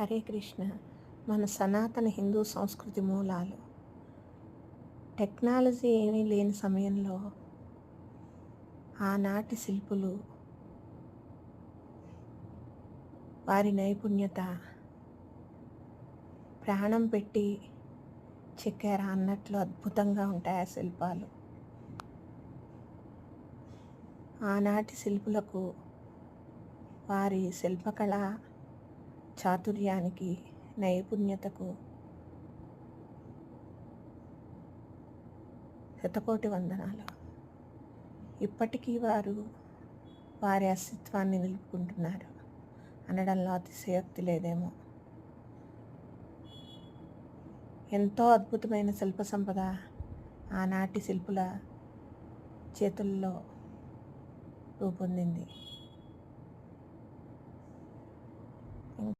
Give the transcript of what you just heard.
హరే కృష్ణ. మన సనాతన హిందూ సంస్కృతి మూలాలు. టెక్నాలజీ ఏమీ లేని సమయంలో ఆనాటి శిల్పులు వారి నైపుణ్యత ప్రాణం పెట్టి చెక్కారా అన్నట్లు అద్భుతంగా ఉంటాయి ఆ శిల్పాలు. ఆనాటి శిల్పులకు వారి శిల్పకళ చాతుర్యానికి నైపుణ్యతకు శతకోటి వందనాలు. ఇప్పటికీ వారు వారి అస్తిత్వాన్ని నిలుపుకుంటున్నారు. అనడంలో అతిశయోక్తి లేదేమో. ఎంతో అద్భుతమైన శిల్ప సంపద ఆనాటి శిల్పుల చేతుల్లో రూపొందింది.